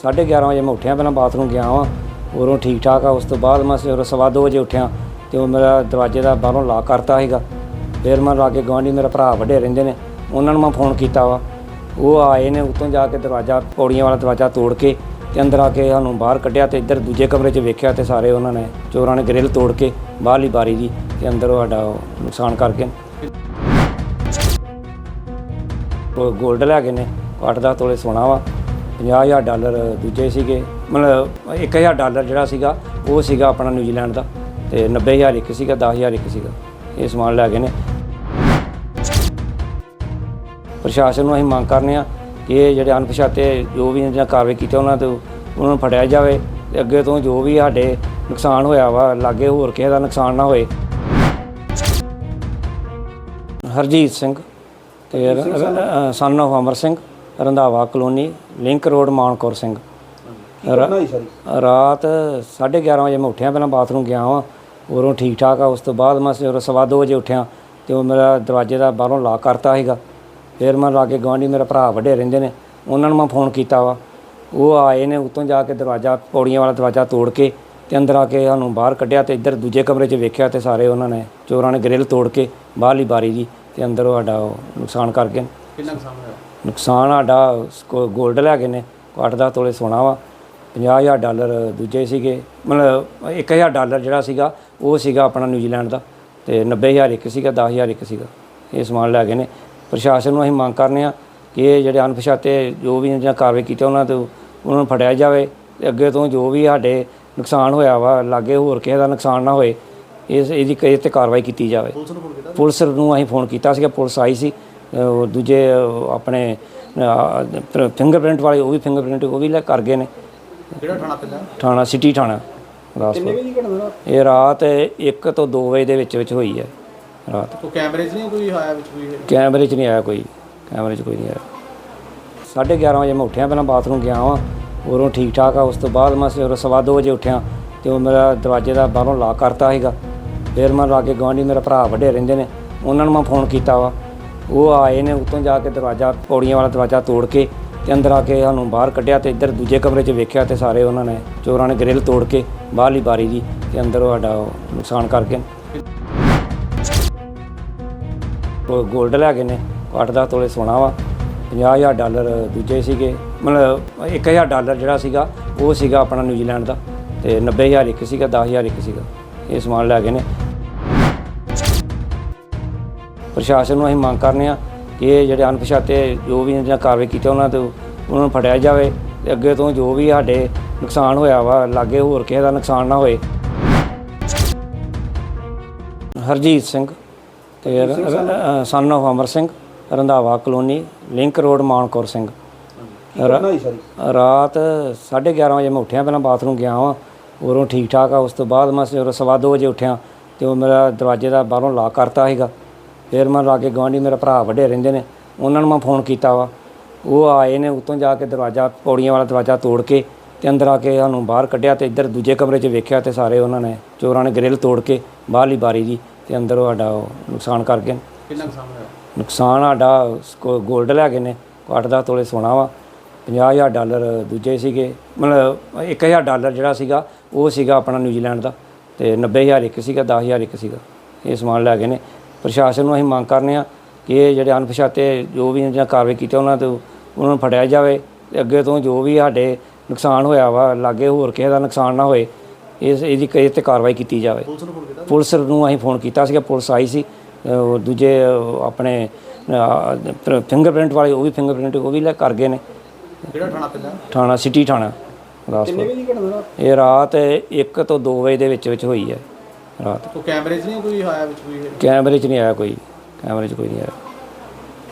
11:30 ਵਜੇ ਮੈਂ ਉੱਠਿਆ, ਪਹਿਲਾਂ ਬਾਥਰੂਮ ਗਿਆ ਵਾਂ, ਉਰੋਂ ਠੀਕ ਠਾਕ ਆ, ਉਸ ਤੋਂ ਬਾਅਦ ਮੈਂ ਸਵੇਰੇ ਸਵਾ ਦੋ ਵਜੇ ਉੱਠਿਆ ਤੇ ਉਹ ਮੇਰਾ ਦਰਵਾਜ਼ੇ ਦਾ ਬਾਹਰੋਂ ਲਾਕ ਕਰਤਾ ਸੀਗਾ। ਫਿਰ ਮੈਂ ਲਾਗੇ ਗਵਾਂਢੀ ਮੇਰਾ ਭਰਾ ਵੱਡੇ ਰਹਿੰਦੇ ਨੇ, ਉਹਨਾਂ ਨੂੰ ਮੈਂ ਫੋਨ ਕੀਤਾ ਵਾ। ਉਹ ਆਏ ਨੇ ਉੱਤੋਂ ਜਾ ਕੇ ਦਰਵਾਜ਼ਾ, ਪੌੜੀਆਂ ਵਾਲਾ ਦਰਵਾਜ਼ਾ ਤੋੜ ਕੇ ਤੇ ਅੰਦਰ ਆ ਕੇ ਸਾਨੂੰ ਬਾਹਰ ਕੱਢਿਆ ਤੇ ਇੱਧਰ ਦੂਜੇ ਕਮਰੇ 'ਚ ਵੇਖਿਆ ਤੇ ਸਾਰੇ ਉਹਨਾਂ ਨੇ ਚੋਰਾਂ ਨੇ ਗ੍ਰਿਲ ਤੋੜ ਕੇ ਬਾਹਰਲੀ ਬਾਰੀ ਦੀ ਤੇ ਅੰਦਰ ਸਾਡਾ ਨੁਕਸਾਨ ਕਰਕੇ ਗੋਲਡ ਲੈ ਗਏ ਨੇ 8-10 ਤੋਲੇ ਸੋਨਾ ਵਾ। 50000 ਡਾਲਰ ਦੂਜੇ ਸੀਗੇ। ਮਤਲਬ 1000 ਡਾਲਰ ਜਿਹੜਾ ਸੀਗਾ ਉਹ ਸੀਗਾ ਆਪਣਾ ਨਿਊਜ਼ੀਲੈਂਡ ਦਾ ਤੇ 90000 ਇੱਕ ਸੀਗਾ 10000 ਇੱਕ ਸੀਗਾ। ਇਹ ਸਮਾਨ ਲੈ ਗਏ ਨੇ। ਪ੍ਰਸ਼ਾਸਨ ਨੂੰ ਅਸੀਂ ਮੰਗ ਕਰਨੇ ਆ ਕਿ ਇਹ ਜਿਹੜੇ ਅਣਪਛਾਤੇ ਜੋ ਵੀ ਇਹਨਾਂ ਕਾਰਵਾਈ ਕੀਤੀ ਉਹਨਾਂ ਤੇ ਉਹਨਾਂ ਨੂੰ ਫੜਿਆ ਜਾਵੇ ਤੇ ਅੱਗੇ ਤੋਂ ਜੋ ਵੀ ਸਾਡੇ ਨੁਕਸਾਨ ਹੋਇਆ ਵਾ ਲਾਗੇ ਹੋਰ ਕਿਸੇ ਦਾ ਨੁਕਸਾਨ ਨਾ ਹੋਏ। ਹਰਜੀਤ ਸਿੰਘ ਤੇ son of Amar Singh. Randhawa colony link road Mankaur Singh. ਰਾ- ਰਾਤ 11:30 ਵਜੇ ਮੈਂ ਉੱਠਿਆ ਪਹਿਲਾਂ ਬਾਥਰੂਮ ਗਿਆ ਵਾਂ। ਉਰੋਂ ਠੀਕ ਠਾਕ ਆ ਉਸ ਤੋਂ ਬਾਅਦ ਮੈਂ ਸਵੇਰੇ ਸਵਾ ਦੋ ਵਜੇ ਉੱਠਿਆ ਤੇ ਉਹ ਮੇਰਾ ਦਰਵਾਜ਼ੇ ਦਾ ਬਾਹਰੋਂ ਲਾਕ ਕਰਤਾ ਸੀਗਾ। ਫਿਰ ਮੈਂ ਲਾਗੇ ਗਵਾਂਢੀ ਮੇਰਾ ਭਰਾ ਵੱਡੇ ਰਹਿੰਦੇ ਨੇ ਉਹਨਾਂ ਨੂੰ ਮੈਂ ਫੋਨ ਕੀਤਾ ਵਾ। ਉਹ ਆਏ ਨੇ ਉੱਤੋਂ ਜਾ ਕੇ ਦਰਵਾਜ਼ਾ ਪੌੜੀਆਂ ਵਾਲਾ ਦਰਵਾਜ਼ਾ ਤੋੜ ਕੇ ਤੇ ਅੰਦਰ ਆ ਕੇ ਸਾਨੂੰ ਬਾਹਰ ਕੱਢਿਆ ਤੇ ਇੱਧਰ ਦੂਜੇ ਕਮਰੇ 'ਚ ਵੇਖਿਆ ਤੇ ਸਾਰੇ ਉਹਨਾਂ ਨੇ ਚੋਰਾਂ ਨੇ ਗ੍ਰਿਲ ਤੋੜ ਕੇ ਬਾਹਰਲੀ ਬਾਰੀ ਦੀ ਤੇ ਅੰਦਰ ਉਹ ਸਾਡਾ ਉਹ ਨੁਕਸਾਨ ਕਰ ਗਏ ਕਿੰਨਾ ਨੁਕਸਾਨ ਹੋਇਆ? ਨੁਕਸਾਨ ਸਾਡਾ 골ਡ ਲੈ ਗਏ ਨੇ 8-10 ਤੋਲੇ ਸੋਨਾ ਵਾ। 50000 ਡਾਲਰ ਦੂਜੇ ਸੀਗੇ ਮਤਲਬ 1000 ਡਾਲਰ ਜਿਹੜਾ ਸੀਗਾ ਉਹ ਸੀਗਾ ਆਪਣਾ ਨਿਊਜ਼ੀਲੈਂਡ ਦਾ। ਤੇ 90000 ਇੱਕ ਸੀਗਾ 10000 ਇੱਕ ਸੀਗਾ। ਇਹ ਸਮਾਨ ਲੈ ਗਏ ਨੇ। ਪ੍ਰਸ਼ਾਸਨ ਨੂੰ ਅਸੀਂ ਮੰਗ ਕਰਨੇ ਆ ਕਿ ਇਹ ਜਿਹੜੇ ਅਣਪਛਾਤੇ ਜੋ ਵੀ ਇਹਨਾਂ ਕਾਰਵਾਈ ਕੀਤੀ ਉਹਨਾਂ ਤੇ ਉਹਨਾਂ ਨੂੰ ਫੜਿਆ ਜਾਵੇ। ਤੇ ਅੱਗੇ ਤੋਂ ਜੋ ਵੀ ਸਾਡੇ ਨੁਕਸਾਨ ਹੋਇਆ ਵਾ ਲਾਗੇ ਹੋਰ ਕਿਸੇ ਦਾ ਨੁਕਸਾਨ ਨਾ ਹੋਏ ਇਸ ਇਹਦੀ ਇਹ ਤੇ ਕਾਰਵਾਈ ਕੀਤੀ ਜਾਵੇ। ਪੁਲਿਸ ਨੂੰ ਅਸੀਂ ਫੋਨ ਕੀਤਾ ਸੀਗਾ ਪੁਲਿਸ ਆਈ ਸੀ। ਉਹ ਦੂਜੇ ਆਪਣੇ ਫਿੰਗਰਪ੍ਰਿੰਟ ਵਾਲੇ ਉਹ ਵੀ ਫਿੰਗਰਪ੍ਰਿੰਟ ਉਹ ਵੀ ਲੈ ਕਰ ਗਏ ਨੇ। ਕਿਹੜਾ ਥਾਣਾ ਪੈਂਦਾ ਥਾਣਾ ਸਿਟੀ ਥਾਣਾ ਰਾਸਪੁਰ ਵਜੇ ਦੀ ਘਟਨਾ ਇਹ ਰਾਤ 1 ਤੋਂ 2 ਵਜੇ ਦੇ ਵਿੱਚ ਵਿੱਚ ਹੋਈ ਹੈ ਰਾਤ। ਉਹ ਕੈਮਰੇ 'ਚ ਨਹੀਂ ਕੋਈ ਆਇਆ ਵਿੱਚ ਕੋਈ? ਕੈਮਰੇ 'ਚ ਨਹੀਂ ਆਇਆ ਕੋਈ ਕੈਮਰੇ 'ਚ ਕੋਈ ਨਹੀਂ ਆਇਆ। 11:30 ਵਜੇ ਮੈਂ ਉੱਠਿਆ ਪਹਿਲਾਂ ਬਾਥਰੂਮ ਗਿਆ ਵਾਂ ਉਰੋਂ ਠੀਕ ਠਾਕ ਆ ਉਸ ਤੋਂ ਬਾਅਦ ਮੈਂ ਸਵੇਰੇ ਸਵਾ ਦੋ ਵਜੇ ਉੱਠਿਆ ਤੇ ਉਹ ਮੇਰਾ ਦਰਵਾਜ਼ੇ ਦਾ ਬਾਹਰੋਂ ਲਾਕ ਕਰਤਾ ਸੀਗਾ। ਫਿਰ ਮੈਂ ਲਾਗੇ ਗਵਾਂਢੀ ਮੇਰਾ ਭਰਾ ਵੱਡੇ ਰਹਿੰਦੇ ਨੇ ਉਹਨਾਂ ਨੂੰ ਮੈਂ ਫੋਨ ਕੀਤਾ ਵਾ ਉਹ ਆਏ ਨੇ ਉੱਤੋਂ ਜਾ ਕੇ ਦਰਵਾਜ਼ਾ, ਪੌੜੀਆਂ ਵਾਲਾ ਦਰਵਾਜ਼ਾ ਤੋੜ ਕੇ ਤੇ ਅੰਦਰ ਆ ਕੇ ਸਾਨੂੰ ਬਾਹਰ ਕੱਢਿਆ ਤੇ ਇੱਧਰ ਦੂਜੇ ਕਮਰੇ 'ਚ ਵੇਖਿਆ ਤੇ ਸਾਰੇ ਉਹਨਾਂ ਨੇ ਚੋਰਾਂ ਨੇ ਗ੍ਰਿਲ ਤੋੜ ਕੇ ਬਾਹਰਲੀ ਬਾਰੀ ਦੀ ਤੇ ਅੰਦਰ ਉਹ ਸਾਡਾ ਨੁਕਸਾਨ ਕਰਕੇ ਗਏ ਉਹ 골ਡ ਲੈ ਗਏ ਨੇ 8-10 ਤੋਲੇ ਸੋਨਾ ਵਾ 50000 ਡਾਲਰ ਦੂਜੇ ਸੀਗੇ, ਮਤਲਬ 1000 ਡਾਲਰ ਜਿਹੜਾ ਸੀਗਾ, ਉਹ ਸੀਗਾ ਆਪਣਾ ਨਿਊਜ਼ੀਲੈਂਡ ਦਾ ਤੇ 90000 ਇੱਕ ਸੀਗਾ 10000 ਇੱਕ ਸੀਗਾ, ਇਹ ਸਮਾਨ ਲੈ ਗਏ ਨੇ। ਪ੍ਰਸ਼ਾਸਨ ਨੂੰ ਅਸੀਂ ਮੰਗ ਕਰਨੇ ਆ ਕਿ ਇਹ ਜਿਹੜੇ ਅਣਪਛਾਤੇ ਜੋ ਵੀ ਇਹਨਾਂ ਕਾਰਵਾਈ ਕੀਤੀ ਉਹਨਾਂ ਤੇ ਉਹਨਾਂ ਨੂੰ ਫੜਿਆ ਜਾਵੇ ਤੇ ਅੱਗੇ ਤੋਂ ਜੋ ਵੀ ਸਾਡੇ ਨੁਕਸਾਨ ਹੋਇਆ ਵਾ ਲਾਗੇ ਹੋਰ ਕਿਸੇ ਦਾ ਨੁਕਸਾਨ ਨਾ ਹੋਏ। ਹਰਜੀਤ ਸਿੰਘ ਤੇ son of Amar Singh Randhawa colony link road Mankaur Singh. ਰਾਤ 11:30 ਵਜੇ ਮੈਂ ਉੱਠਿਆ ਪਹਿਲਾਂ ਬਾਥਰੂਮ ਗਿਆ ਵਾਂ ਉਰੋਂ ਠੀਕ ਠਾਕ ਆ ਉਸ ਤੋਂ ਬਾਅਦ ਮੈਂ ਸਵੇਰੇ ਸਵਾ ਦੋ ਵਜੇ ਉੱਠਿਆ ਤੇ ਉਹ ਮੇਰਾ ਦਰਵਾਜ਼ੇ ਦਾ ਬਾਹਰੋਂ ਲਾਕ ਕਰਤਾ ਸੀਗਾ। ਫਿਰ ਮੈਂ ਲਾਗੇ ਗਵਾਂਢੀ ਮੇਰਾ ਭਰਾ ਵੱਡੇ ਰਹਿੰਦੇ ਨੇ ਉਹਨਾਂ ਨੂੰ ਮੈਂ ਫੋਨ ਕੀਤਾ ਵਾ। ਉਹ ਆਏ ਨੇ ਉੱਤੋਂ ਜਾ ਕੇ ਦਰਵਾਜ਼ਾ ਪੌੜੀਆਂ ਵਾਲਾ ਦਰਵਾਜ਼ਾ ਤੋੜ ਕੇ ਤੇ ਅੰਦਰ ਆ ਕੇ ਸਾਨੂੰ ਬਾਹਰ ਕੱਢਿਆ ਤੇ ਇੱਧਰ ਦੂਜੇ ਕਮਰੇ 'ਚ ਵੇਖਿਆ ਤੇ ਸਾਰੇ ਉਹਨਾਂ ਨੇ ਚੋਰਾਂ ਨੇ ਗ੍ਰਿਲ ਤੋੜ ਕੇ ਬਾਹਰਲੀ ਬਾਰੀ ਦੀ ਤੇ ਅੰਦਰ ਉਹ ਸਾਡਾ ਉਹ ਨੁਕਸਾਨ ਕਰ ਗਏ ਕਿੰਨਾ ਨੁਕਸਾਨ ਹੋਇਆ? ਨੁਕਸਾਨ ਸਾਡਾ 골ਡ ਲੈ ਗਏ ਨੇ 8-10 ਤੋਲੇ ਸੋਨਾ ਵਾ। 50000 ਡਾਲਰ ਦੂਜੇ ਸੀਗੇ ਮਤਲਬ 1000 ਡਾਲਰ ਜਿਹੜਾ ਸੀਗਾ ਉਹ ਸੀਗਾ ਆਪਣਾ ਨਿਊਜ਼ੀਲੈਂਡ ਦਾ ਤੇ 90000 ਇੱਕ ਸੀਗਾ 10000 ਇੱਕ ਸੀਗਾ। ਇਹ ਸਮਾਨ ਲੈ ਗਏ ਨੇ। ਪ੍ਰਸ਼ਾਸਨ ਨੂੰ ਅਸੀਂ ਮੰਗ ਕਰਨੇ ਆ ਕਿ ਇਹ ਜਿਹੜੇ ਅਣਪਛਾਤੇ ਜੋ ਵੀ ਇਹਨਾਂ ਕਾਰਵਾਈ ਕੀਤੀ ਉਹਨਾਂ ਤੇ ਉਹਨਾਂ ਨੂੰ ਫੜਿਆ ਜਾਵੇ ਤੇ ਅੱਗੇ ਤੋਂ ਜੋ ਵੀ ਸਾਡੇ ਨੁਕਸਾਨ ਹੋਇਆ ਵਾ ਲਾਗੇ ਹੋਰ ਕਿਸੇ ਦਾ ਨੁਕਸਾਨ ਨਾ ਹੋਏ ਇਸ ਇਹਦੀ ਇਹ ਤੇ ਕਾਰਵਾਈ ਕੀਤੀ ਜਾਵੇ। ਪੁਲਿਸ ਨੂੰ ਅਸੀਂ ਫੋਨ ਕੀਤਾ ਸੀਗਾ ਪੁਲਿਸ ਆਈ ਸੀ। ਦੂਜੇ ਆਪਣੇ ਫਿੰਗਰਪ੍ਰਿੰਟ ਵਾਲੇ ਉਹ ਵੀ ਫਿੰਗਰਪ੍ਰਿੰਟ ਉਹ ਵੀ ਲੈ ਕਰ ਗਏ ਨੇ। ਕਿਹੜਾ ਥਾਣਾ ਪੈਂਦਾ ਥਾਣਾ ਸਿਟੀ ਥਾਣਾ ਘਟਨਾ? ਇਹ ਰਾਤ 1 ਤੋਂ 2 ਵਜੇ ਦੇ ਵਿੱਚ ਵਿੱਚ ਹੋਈ ਹੈ। ਰਾਤ। ਉਹ ਕੈਮਰੇ 'ਚ ਨਹੀਂ ਕੋਈ ਆਇਆ ਵਿੱਚ ਕੋਈ? ਕੈਮਰੇ 'ਚ ਨਹੀਂ ਆਇਆ ਕੋਈ। ਕੈਮਰੇ 'ਚ ਕੋਈ ਨਹੀਂ ਆਇਆ।